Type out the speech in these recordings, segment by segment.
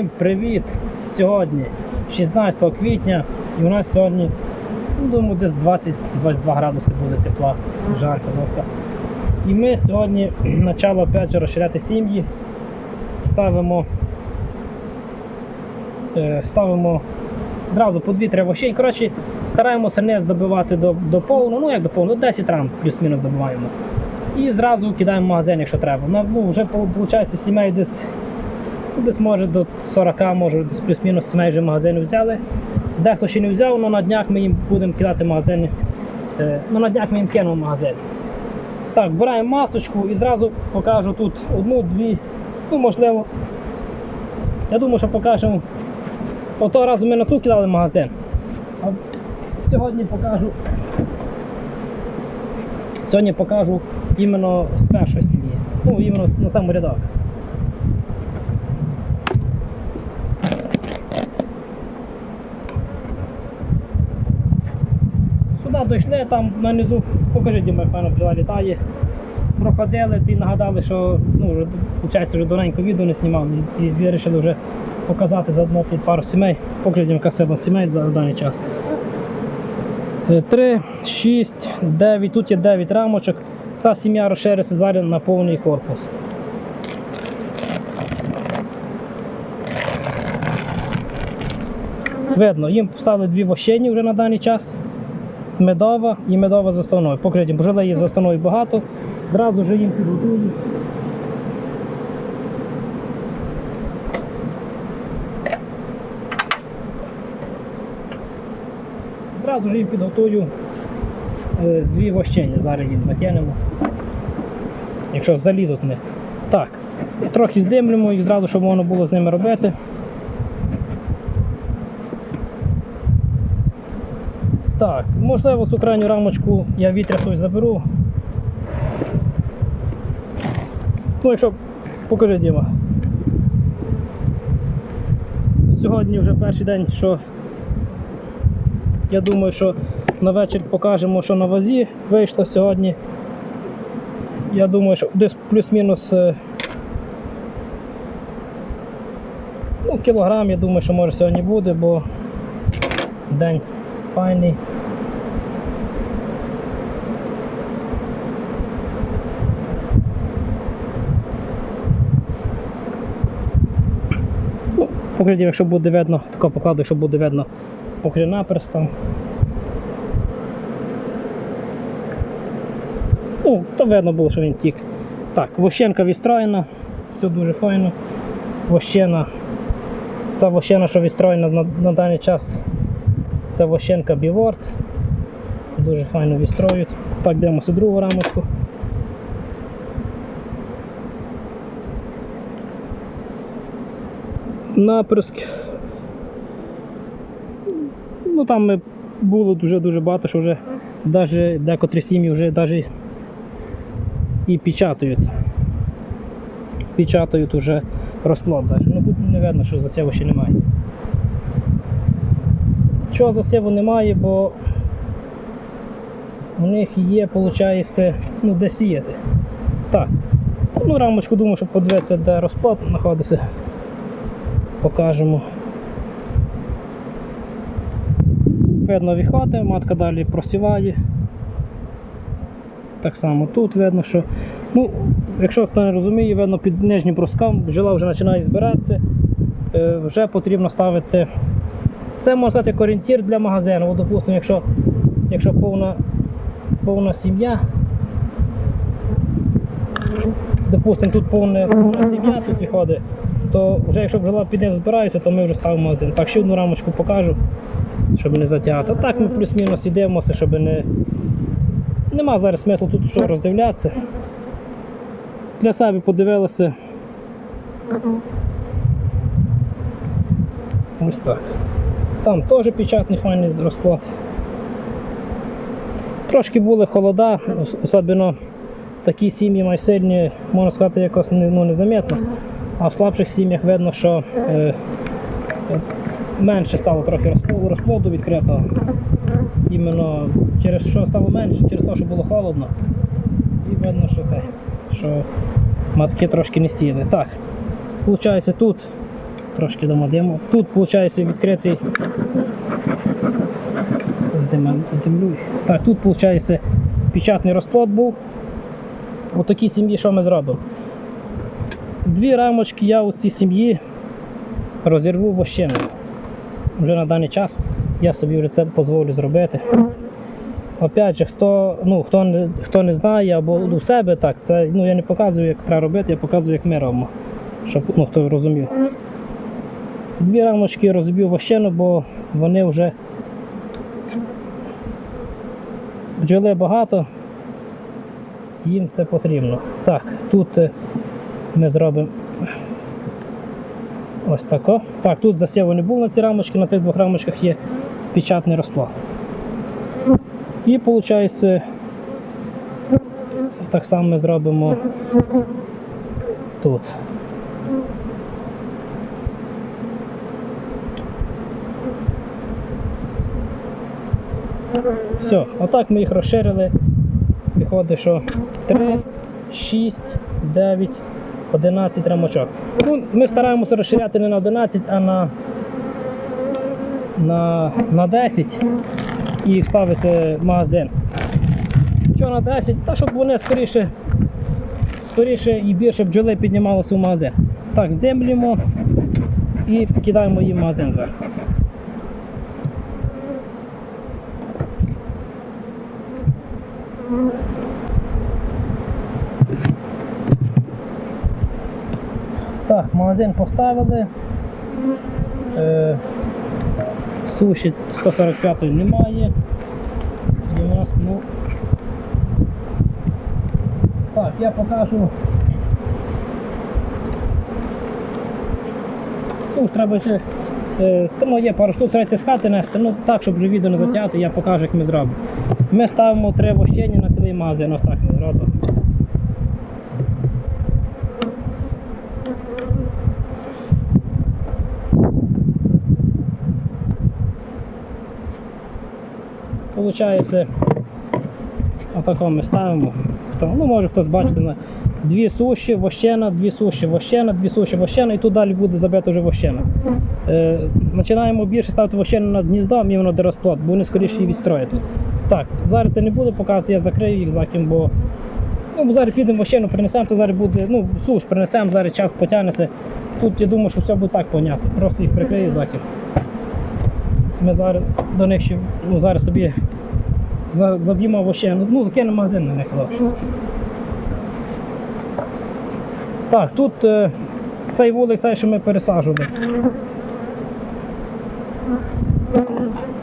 Всім привіт! Сьогодні 16 квітня і у нас сьогодні, ну, думаю, десь 20-22 градуси буде тепла, жарко просто. І ми сьогодні почали опять же розширяти сім'ї. Ставимо, е, ставимо зразу по 2-3 вощей. Коротше, стараємося не здобивати до, до повну, ну як до повну, 10 рам плюс-мінус добиваємо. І зразу кидаємо в магазин, якщо треба. Ну, вже виходить сімей десь Ну, Десь може до 40, може десь плюс-мінус сімей вже магазини взяли. Дехто ще не взяв, але на днях ми їм будемо кидати магазини. Е, Ну, на днях ми їм кинемо магазин. Так, збираємо масочку і зразу покажу тут одну, дві, ну можливо. Я думаю, що покажемо. Ото разу ми на цю кидали магазин. А сьогодні покажу. Сьогодні покажу іменно з першої сім'ї. Ну, іменно на самому рядок. Сюди дійшли, там нанизу, покажи, Діма, як певно бджола літає. Проходили і нагадали, що ну, вже, вже давненько відео не знімав і, вирішили вже показати заодно під пару сімей. Покажи, Діма, яка сила сімей за даний час. 3, 6, 9, тут є 9 рамочок. Ця сім'я розшириться зараз на повний корпус. Видно, їм поставили дві вощені вже на даний час медова і медова заставною. Покриті, бо жили заставною багато, зразу ж їм підготую. Зразу ж їм підготую е, дві вощені, зараз їм закинемо. Якщо залізуть них. Так, трохи здимлюємо їх зразу, щоб можна було з ними робити. Так, можливо, цю крайню рамочку я вітрясою заберу. Ну, якщо покажи, Діма. Сьогодні вже перший день, що я думаю, що на вечір покажемо, що на вазі вийшло сьогодні. Я думаю, що десь плюс-мінус е, ну, кілограм, я думаю, що може сьогодні буде, бо день файний. Ну, Покажіть, якщо буде видно, тако покладу, якщо буде видно, покажи наперстом. Ну, то видно було, що він тік. Так, вощенка відстроєна, все дуже файно. Вощена. Ця вощена, що відстроєна на, на даний час, це вощенка Біворд. Дуже файно відстроюють. Так, дивимося другу рамочку. Наприск. Ну там було дуже-дуже багато, що вже навіть декотрі сім'ї вже навіть і печатають. Печатають уже розплод. Ну тут не видно, що засіву ще немає. Чого засіву немає, бо у них є, виходить, ну, де сіяти. Так. Ну, рамочку думаю, щоб подивитися, де розплод знаходиться. Покажемо. Видно виходить, матка далі просіває. Так само тут видно, що. Ну, якщо хто не розуміє, видно під нижнім бруском бджола вже починає збиратися. Е, вже потрібно ставити. Це можна сказати як орієнтір для магазину. От, допустимо, якщо, якщо повна, повна сім'я. Допустимо, тут повна, повна сім'я тут виходить, то вже якщо бджола під ним збирається, то ми вже ставимо магазин. Так, ще одну рамочку покажу, щоб не затягати. Так ми плюс-мінус і дивимося, щоб не. Нема зараз смислу тут що роздивлятися. Для себе подивилися. Ось так. Там теж печатний файний розклад. Трошки були холода, особливо такі сім'ї майсильні, можна сказати, якось ну, незаметно. А в слабших сім'ях видно, що е, е, менше стало трохи розплоду, відкритого. Іменно через що стало менше, через те, що було холодно. І видно, що це, що матки трошки не сіли. Так, виходить тут Трошки домодимо. Тут, виходить, відкритий. Здимлюй. Так, тут, виходить, печатний розплод був. У такій сім'ї що ми зробимо? Дві рамочки я у цій сім'ї розірву вощиною. Вже на даний час я собі вже це дозволю зробити. Опять же, хто, ну, хто, не, хто не знає або у себе так, це ну, я не показую, як треба робити, я показую, як ми робимо. Щоб ну, хто розумів. Дві рамочки розбив вощину, бо вони вже бджоли багато, їм це потрібно. Так, тут е, ми зробимо ось тако. Так, тут засіву не було на ці рамочки, на цих двох рамочках є печатний розплод. І виходить, так само ми зробимо тут. Все, отак ми їх розширили. Виходить, що 3, 6, 9, 11 рамочок. Ну, ми стараємося розширяти не на 11, а на, на, на 10 і ставити магазин. Що на 10? Та щоб вони скоріше, скоріше і більше бджоли піднімалися в магазин. Так, здимлюємо і кидаємо їм в магазин зверху. Так, магазин поставили. Е, суші 145 немає. 90, ну. Так, я покажу. Суш треба ще. Е, тому є пару штук, треба тискати нести, ну так, щоб вже відео не затягти, я покажу, як ми зробимо. Ми ставимо три вощення на цілий магазин, ось так ми зробимо. Получається, отако ми ставимо. Ну, може хтось бачити, дві суші, вощена, дві суші, вощена, дві суші, вощена, і тут далі буде забито вже вощена. Е, починаємо більше ставити вощену над гніздом, іменно де розплод, бо вони скоріше її відстроять. Так, зараз це не буде показувати, я закрию їх заким, бо ну, зараз підемо вощену, принесемо, то зараз буде, ну, суш принесемо, зараз час потягнеться. Тут я думаю, що все буде так понятно. Просто їх прикрию заким. Ми зараз до них ще ну, зараз собі заб'ємо вощену, ну, закинемо магазин на них. Так, тут е, цей вулик, цей, що ми пересаджували.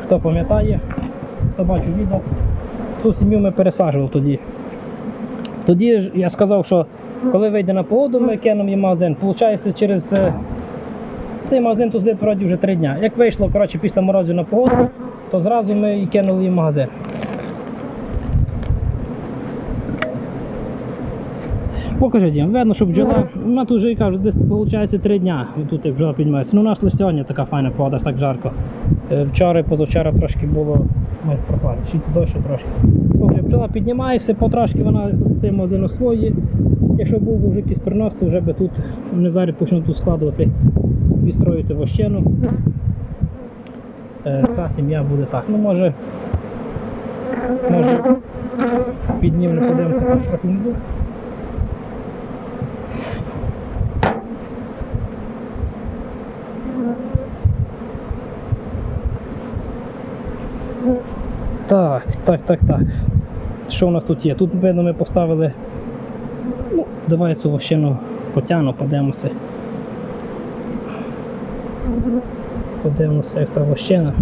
Хто пам'ятає, хто бачив відео, цю сім'ю ми пересаджували тоді. Тоді ж я сказав, що коли вийде на погоду, ми кинемо їм магазин. Получається, через е, цей магазин тут вже три дня. Як вийшло коротше, після морозів на погоду, то зразу ми і кинули їм магазин. Покажи, Дім, видно, що бджола, вона тут вже, я кажу, десь виходить три дня, тут як бджола піднімається. Ну, у нас лише сьогодні така файна погода, так жарко. Е, Вчора і позавчора трошки було ну, прохладно, ще й дощу трошки. Ну, бджола піднімається, потрошки вона цей магазин освоює. Якщо був би вже якийсь принос, то вже би тут не зараз почнуть тут складувати, відстроювати вощену. Е, Ця сім'я буде так. Ну, може, може піднімемо, подивимося, трохи не буде. Так, так, так, так. Що у нас тут є? Тут, видно, ми поставили. Ну, давай цю вощину потягну, подивимося. Подивимося, як ця вощина.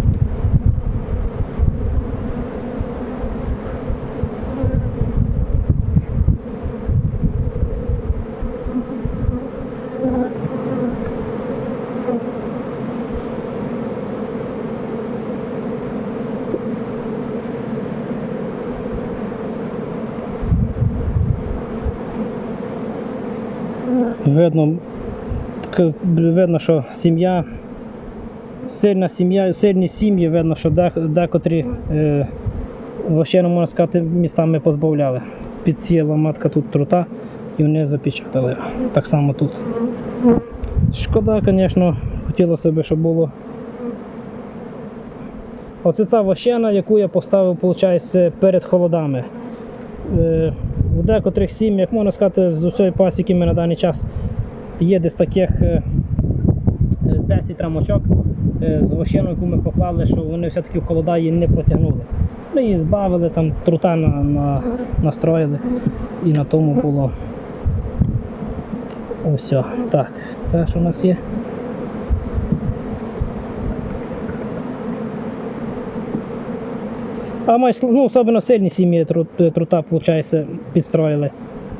Видно, видно, що сім'я, сильна сім'я, сильні сім'ї, видно, що декотрі е, вощину, можна сказати, місцями позбавляли. Підсіяла матка тут трута і вони запечатали. Так само тут. Шкода, звісно, Хотілося б, щоб було. Оце ця вощена, яку я поставив, виходить, перед холодами. Е, У декотрих сім'ях, можна сказати, з усієї пасіки ми на даний час є десь таких е, е, 10 рамочок е, з вощеною, яку ми поклали, що вони все-таки в холода її не протягнули. Ми її збавили, там трута на, на, настроїли і на тому було. Ось. Так, це що у нас є? А май, ну, особливо сильні сім'ї трута, виходить, підстроїли.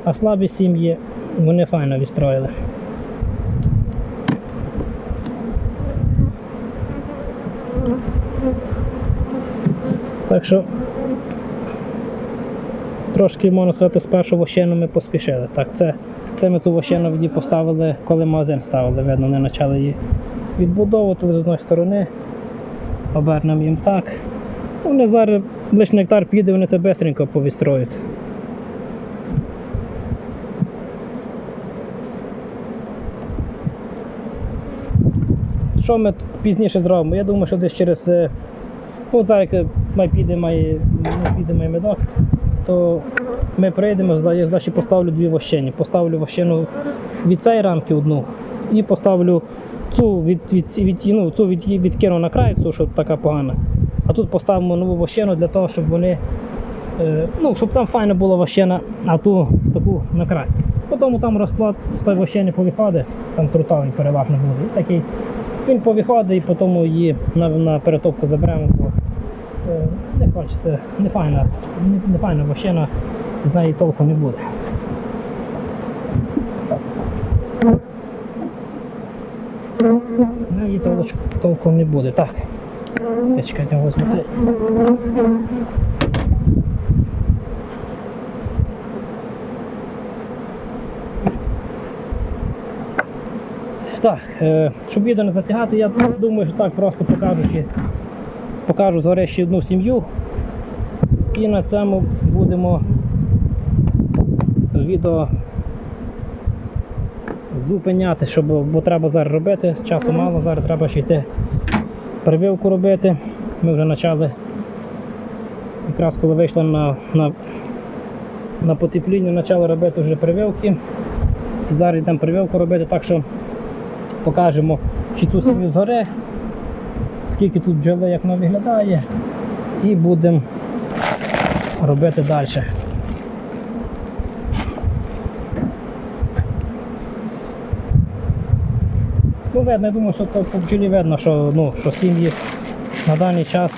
А слабі сім'ї вони файно відстроїли. Так що трошки, можна сказати, спершу вощену ми поспішили. Так, це, це ми цю вощену тоді поставили, коли магазин ставили, видно, вони почали її відбудовувати з одної сторони. Обернемо їм так. Вони зараз лише нектар піде, вони це швидко повістроють. Що ми пізніше зробимо? Я думаю, що десь через. е, Ну, зараз як май піде, май, май піде май медок, то ми прийдемо, я значить поставлю дві вощені. Поставлю вощену від цієї рамки одну і поставлю цю від, від, від, ну, цю від, відкину на край, цю, що така погана. А тут поставимо нову вощену для того, щоб вони. Е, ну, щоб там файна була вощена, а ту таку на край. Потім там розклад з тої вощени повиходить, там трута він переважно буде. І такий він повиходить і потім її на, на перетопку заберемо, бо е, не хочеться, не файна, не, не файна вощена, з неї толку не буде. З неї толку, не буде. Так. Я чекайте, возьму цей. Так, е, щоб відео не затягати, я думаю, що так просто покажу, покажу згори одну сім'ю. І на цьому будемо відео зупиняти, щоб, бо треба зараз робити. Часу мало, зараз треба ще йти прививку робити. Ми вже почали, якраз коли вийшли на, на, на потепління, почали робити вже прививки. Зараз йдемо прививку робити, так що покажемо чи ту сім'ю згори, скільки тут бджоли, як вона виглядає, і будемо робити далі. Ну, видно, я думаю, що по бджолі видно, що, ну, що сім'ї на даний час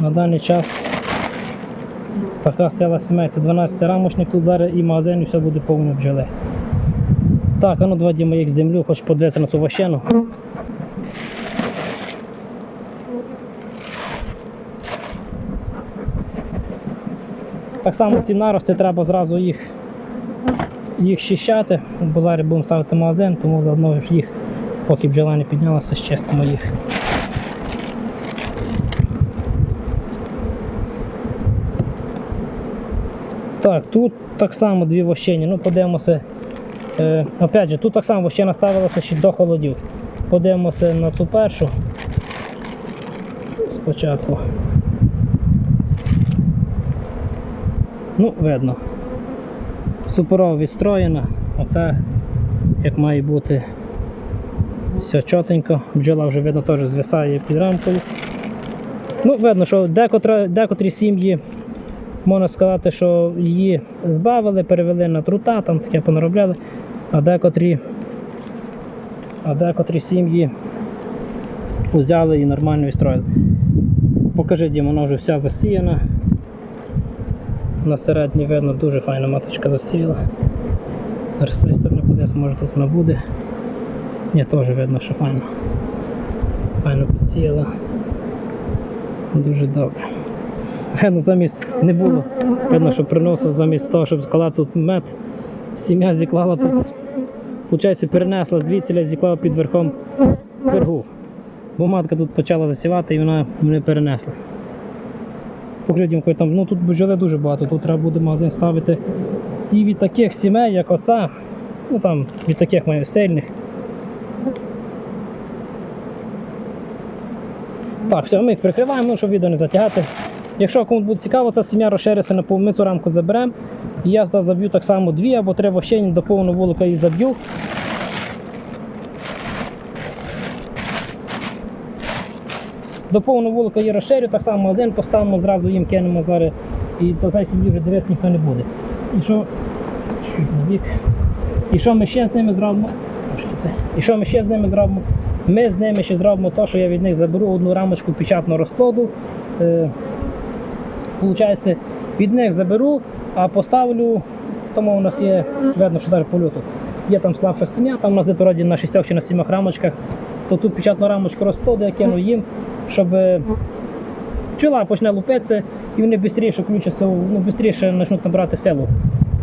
на даний час така сила сімей, це 12 рамочник, тут зараз і магазин, і все буде повно бджоли. Так, а ну два Діма їх землю, хоч подивитися на цю ващену. Так само ці нарости треба зразу їх, їх щищати, бо зараз будемо ставити магазин, тому заодно ж їх, поки бджола не піднялася, щистимо їх. Так, тут так само дві вощені. Ну, подивимося. Е, опять же, тут так само вощена ставилася ще до холодів. Подивимося на цю першу. Спочатку. Ну, видно. Суперово відстроєна. Оце як має бути. Все чотенько. Бджола вже видно теж звисає під рамкою. Ну, видно, що декотра, декотрі сім'ї можна сказати, що її збавили, перевели на трута, там таке понаробляли, а декотрі, а декотрі сім'ї взяли і нормально відстроїли. Покажи, Дім, вона вже вся засіяна. На середній видно дуже файна маточка засіяла. З цієї сторони подивись, може тут вона буде. Ні, теж видно, що файно. Файно підсіяла. Дуже добре. Видно, замість не було. Видно, що приносив замість того, щоб склала тут мед, сім'я зіклала тут. Получається, перенесла звідси, зіклала під верхом пергу. Бо матка тут почала засівати і вона мене перенесла. Покритім, там, ну тут бджоли дуже багато, тут треба буде магазин ставити. І від таких сімей, як оця, Ну там від таких маю сильних. Так, все, ми їх прикриваємо, щоб відео не затягати. Якщо комусь буде цікаво, ця сім'я розшириться на ми цю рамку заберемо. І я заб'ю так само дві або три вощені до повного вулика і заб'ю. До повного вулика її розширю, так само магазин поставимо, зразу їм кинемо зараз. І до цієї сім'ї вже дивитися ніхто не буде. І що? Бік. І що ми ще з ними зробимо? І що ми ще з ними зробимо? Ми з ними ще зробимо те, що я від них заберу одну рамочку печатного розплоду. Е, Получається, від них заберу, а поставлю, тому у нас є, видно, що навіть по люту. Є там слабша сім'я, там у нас вроді на шістьох чи на сімох рамочках. То цю печатну рамочку розплоду я кину їм, щоб е, пчела почне лупитися і вони швидше включаться, ну, швидше почнуть набирати силу.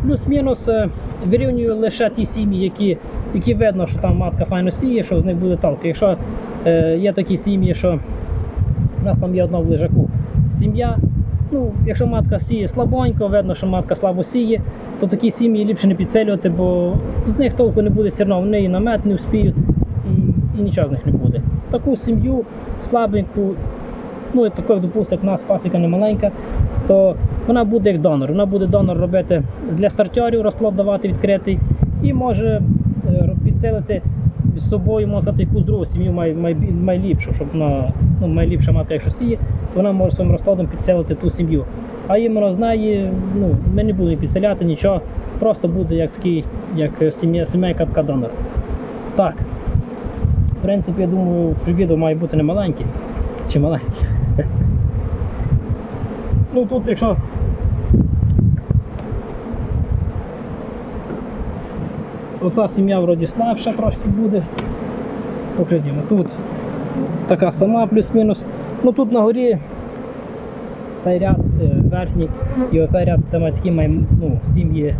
Плюс-мінус е, вирівнюю лише ті сім'ї, які, які видно, що там матка файно сіє, що з них буде толк. Якщо е, є такі сім'ї, що у нас там є одна в лежаку сім'я. Ну, якщо матка сіє слабонько, видно, що матка слабо сіє, то такі сім'ї ліпше не підселювати, бо з них толку не буде все одно, вони і на мед не вспіють, і, і нічого з них не буде. Таку сім'ю слабеньку, ну як допустимо, як у нас пасіка не маленька, то вона буде як донор. Вона буде донор робити для стартерів, розплод давати відкритий, і може е, підсилити з собою, можна сказати, якусь другу сім'ю май, май, майліпшу, щоб вона ну, майліпша матка, якщо сіє, то вона може своїм розкладом підселити ту сім'ю. А іменно з неї ну, ми не будемо підселяти нічого, просто буде як такий, як сім'я, сімейка така донор. Так. В принципі, я думаю, відео має бути не маленьке. Чи маленьке? Ну тут, якщо Оця сім'я вроді слабша трошки буде. Покажімо, тут така сама плюс-мінус. Ну тут на горі цей ряд е, верхній і оцей ряд саме такі ну, сім'ї.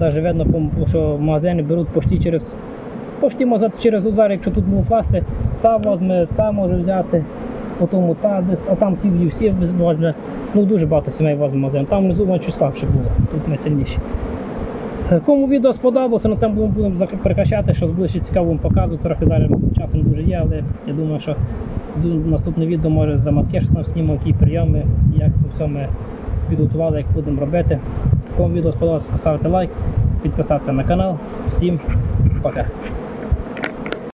Навіть видно, що магазини беруть почти через почти можна через узар, якщо тут був класти, ця возьме, ця може взяти, потім та, а там ті всі возьме. Ну дуже багато сімей возьме магазин. Там внизу чуть слабше було, тут ми сильніші. Е, Кому відео сподобалося, на цьому будемо, перекращати, що буде ще цікаво вам показувати. Трохи зараз часом дуже є, але я думаю, що наступне відео може за там знімемо, які прийоми, як це все ми підготували, як будемо робити. Кому відео сподобалося, поставити лайк, підписатися на канал. Всім пока.